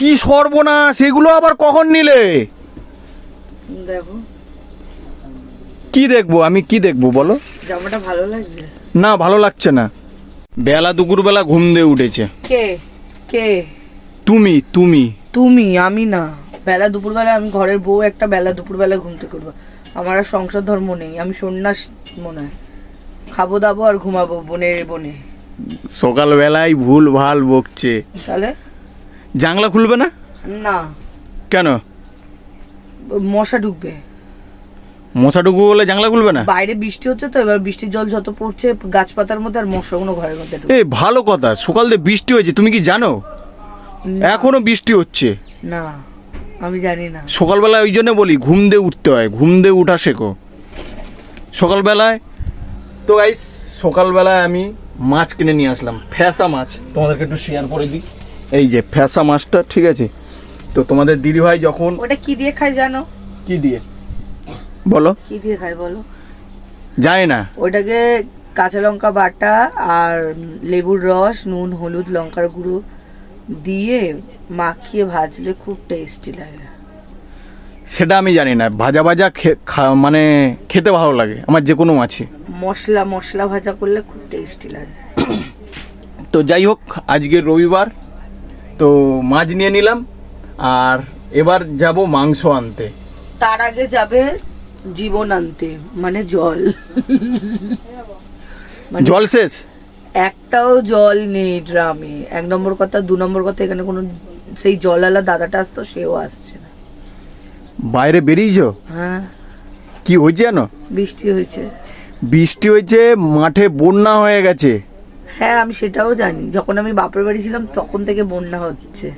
কি সর্বনাশ? সেগুলো আবার কখন নিলে? দেখো। কি দেখব? আমি কি দেখব বলো? জামাটা ভালো লাগছে? না ভালো লাগছে না। বেলা দুপুরবেলা ঘুম দিয়ে উঠেছে। কে? কে? তুমি তুমি। তুমি আমি না। বেলা দুপুরবেলা আমি ঘরের বউ একটা বেলা দুপুরবেলা ঘুমতে করব আমার আর সংসার ধর্ম নেই। আমি সন্ন্যাস মনে হয়। খাব দাবো আর ঘুমাবো বনে বনে। সকালবেলায় ভুল ভালো বকছে। তাহলে? জাংলা খুলবে না? না। কেন? মশা ঢুকবে। মশা ঢুকবো বলে জাংলা খুলবে না? বাইরে বৃষ্টি হচ্ছে তো এবার বৃষ্টির জল যত পড়ছে গাছপাতার মধ্যে আর মশাগুলো ঘরের মধ্যে এই ভালো কথা সকাল দিয়ে বৃষ্টি হয়েছে তুমি কি জানো? এখনও বৃষ্টি হচ্ছে। না আমি জানি না। সকালবেলা ওই জন্য বলি ঘুম দিয়ে উঠতে হয় ঘুম দিয়ে উঠা শেখো। সকালবেলায় তো গাইস সকালবেলায় আমি মাছ কিনে নিয়ে আসলাম ফ্যাসা মাছ। তোমাদেরকে একটু শেয়ার করে দিই। এই যে ফ্যাসা মাছটা ঠিক আছে? তো তোমাদের দিদিভাই যখন ওটা কি দিয়ে খায় জানো? কি দিয়ে? বলো। কি দিয়ে খায় বলো? যায় না। ওইটাকে কাঁচা লঙ্কা বাটা আর লেবুর রস নুন হলুদ লঙ্কার গুঁড়ো দিয়ে মাখিয়ে ভাজলে খুব টেস্টি লাগে। সেটা আমি জানি না। ভাজা ভাজা মানে খেতে ভালো লাগে আমার যে কোনো মাছে মশলা মশলা ভাজা করলে খুব টেস্টি লাগে। তো যাই হোক আজকে রবিবার তো মাছ নিয়ে নিলাম আর এবার যাব মাংস আনতে। তার আগে যাবে জীবন আনতে মানে জল। মানে জল শেষ? একটাও জল নেই ড্রামে। এক নম্বর কথা দু নম্বর কথা এখানে কোনো সেই জলওয়ালা দাদাটা আসতো সেও আসছে না। বাইরে বেরিয়েছো? হ্যাঁ। কি হয়েছে জানো বৃষ্টি হয়েছে। বৃষ্টি হয়েছে মাঠে বন্যা হয়ে গেছে। হ্যাঁ আমি সেটাও জানি। যখন আমি বাপের বাড়ি ছিলাম তখন থেকে বন্যা হচ্ছে।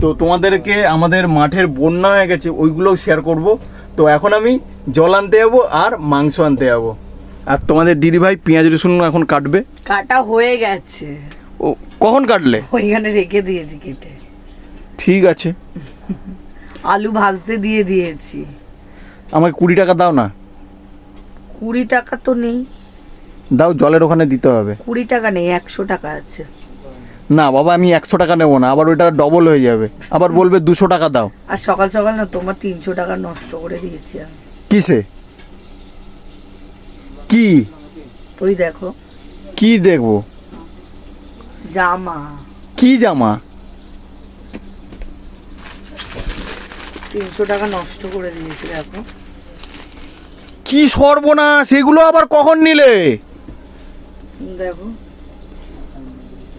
তো তোমাদেরকে আমাদের মাঠের বন্যা হয়ে গেছে ওইগুলোও শেয়ার করব। তো এখন আমি জল আনতে যাব আর মাংস আনতে যাব। আর তোমাদের দিদিভাই পেঁয়াজ রসুন এখন কাটবে? কাটা হয়ে গেছে। ও কখন কাটলে? ওইখানে রেখে দিয়েছি কেটে। ঠিক আছে। আলু ভাজতে দিয়ে দিয়েছি। আমাকে কুড়ি টাকা দাও না। কুড়ি টাকা তো নেই। দাও জলের ওখানে দিতে হবে। কুড়ি টাকা নেই একশো টাকা আছে। না বাবা আমি একশো টাকা নেব না আবার ওইটা ডবল হয়ে যাবে। আবার বলবে দুশো টাকা দাও। আর সকাল সকাল না তোমার তিনশো টাকা নষ্ট করে দিয়েছি আমি। কিসে? কি? ওই দেখো। কি দেখব? জামা। কি জামা? তিনশো টাকা নষ্ট করে দিয়েছি দেখো। কি সর্বনাশ সেগুলো আবার কখন নিলে? দেখো।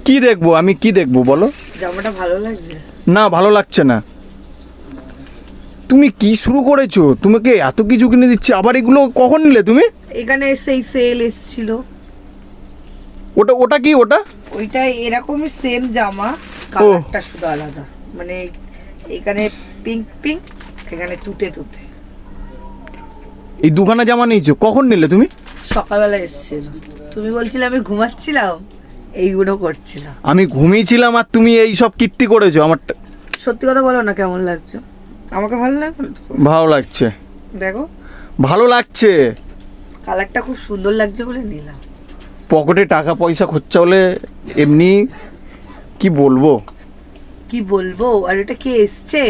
কি দেখব? আমি কি দেখব বলো? জামাটা ভালো লাগছে? না ভালো লাগছে না। তুমি কি শুরু করেছ? তোমাকে এত কিছু কিনে দিচ্ছি। আবার এগুলো কখন নিলে তুমি? এখানে সেই সেল এসছিল। ওটা ওটা কি ওটা? ওইটা এরকমই সেম জামা কালারটা শুধু আলাদা। মানে এখানে পিঙ্ক পিঙ্ক এখানে তুতে তুতে। এই দুখানা জামা নিয়েছো। কখন নিলে তুমি? সকালবেলা এসেছিল। তুমি বলছিলে আমি ঘুমাচ্ছিলাম এইগুলো করছিলাম। আমি ঘুমিয়েছিলাম আর তুমি এই সব কীর্তি করেছ আমার সত্যি কথা বলো না কেমন লাগছে? আমাকে ভালো লাগল ভালো লাগছে। দেখো। ভালো লাগছে। কালারটা খুব সুন্দর লাগছে বলে নিলাম। পকেটে টাকা পয়সা খরচা হলে এমনি কি বলব? কি বলব? আর এটা কে এসছে?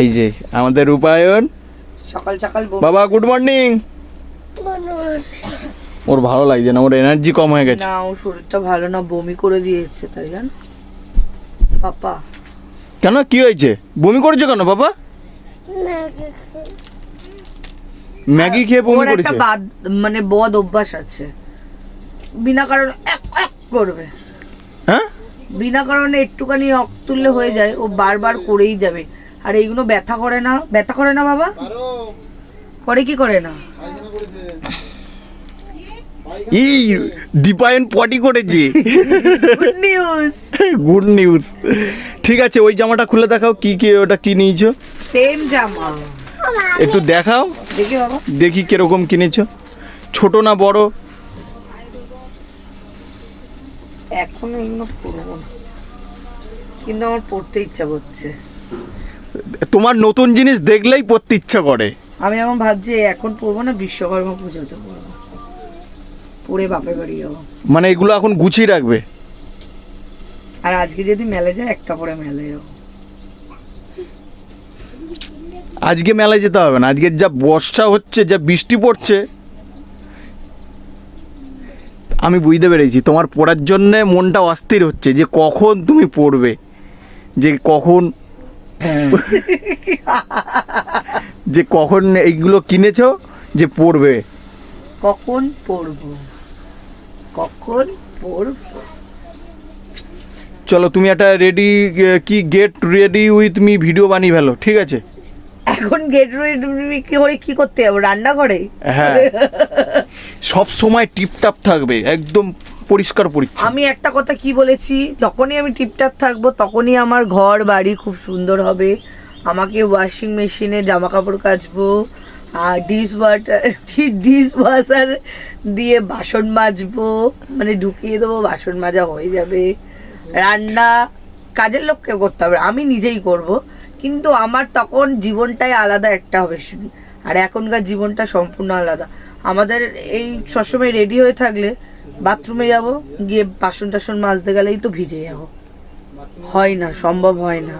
এই যে আমাদের রূপায়ণ। সকাল সকাল বাবা গুড মর্নিং ওর ভালো লাগছে না ওর এনার্জি কম হয়ে গেছে। না ও শরীরটা ভালো না বমি করে দিয়েছে তাই জান? পাপা। কেন কি হয়েছে? বমি করেছ কেন বাবা ম্যাগি খেয়ে। বমি ওর একটা করেছে? বাদ মানে বদ অভ্যাস আছে। বিনা কারণে এক এক করবে। হ্যাঁ? বিনা কারণে একটুখানি অক তুললে হয়ে যায় ও বারবার করেই যাবে। আর এইগুলো ব্যথা করে না ব্যথা করে না বাবা? করে কি করে না? এই দীপায়ন পটি করেছে। গুড নিউজ গুড নিউজ ঠিক আছে ওই জামাটা খুলে দেখাও কি কি ওটা কি নিয়েছো? সেম জামা। একটু দেখাও। দেখি কীরকম কিনেছো। ছোট না বড়? এখন এগুলো পরবো না। কিন্তু আমার পড়তে ইচ্ছা করছে। তোমার নতুন জিনিস দেখলেই পড়তে ইচ্ছা করে। আমি এখন ভাবছি এখন পরবো না বিশ্বকর্মা পুজোতে পরবো। পরে বাপের বাড়ি যাব। মানে এগুলো এখন গুছিয়ে রাখবে? আর আজকে যদি মেলে যায় একটা পরে মেলে যাব। আজকে মেলায় যেতে হবে না। আজকে যা বর্ষা হচ্ছে যা বৃষ্টি পড়ছে আমি বুঝতে পেরেছি। তোমার পড়ার জন্যে মনটা অস্থির হচ্ছে যে কখন তুমি পড়বে? যে কখন যে কখন এইগুলো কিনেছো যে পড়বে? কখন পড়ব? কখন পড়ব? চলো তুমি একটা রেডি কি get ready with me video বানিয়ে ফেলো ঠিক আছে? এখন গেট রেডি করে কি করতে যাব? রান্না করে হ্যাঁ। সব সময় টিপটাপ থাকবে একদম পরিষ্কার পরিচ্ছন্ন। আমি একটা কথা কি বলেছি? যখনই আমি টিপটাপ থাকব তখনই আমার ঘর বাড়ি খুব সুন্দর হবে। আমাকে ওয়াশিং মেশিনে জামা কাপড় কাচবো আর ডিশ ওয়াটার ডিশ ওয়াশার দিয়ে বাসন মাজবো। মানে ঢুকিয়ে দেবো, বাসন মাজা হয়ে যাবে। রান্না কাজের লোককে করতে হবে, আমি নিজেই করব। কিন্তু আমার তখন জীবনটাই আলাদা একটা হবে। আর এখনকার জীবনটা সম্পূর্ণ আলাদা। আমাদের এই সবসময় রেডি হয়ে থাকলে বাথরুমে যাব, গিয়ে বাসন টাসন মাজতে গেলেই তো ভিজে যাব। হয় না, সম্ভব হয় না।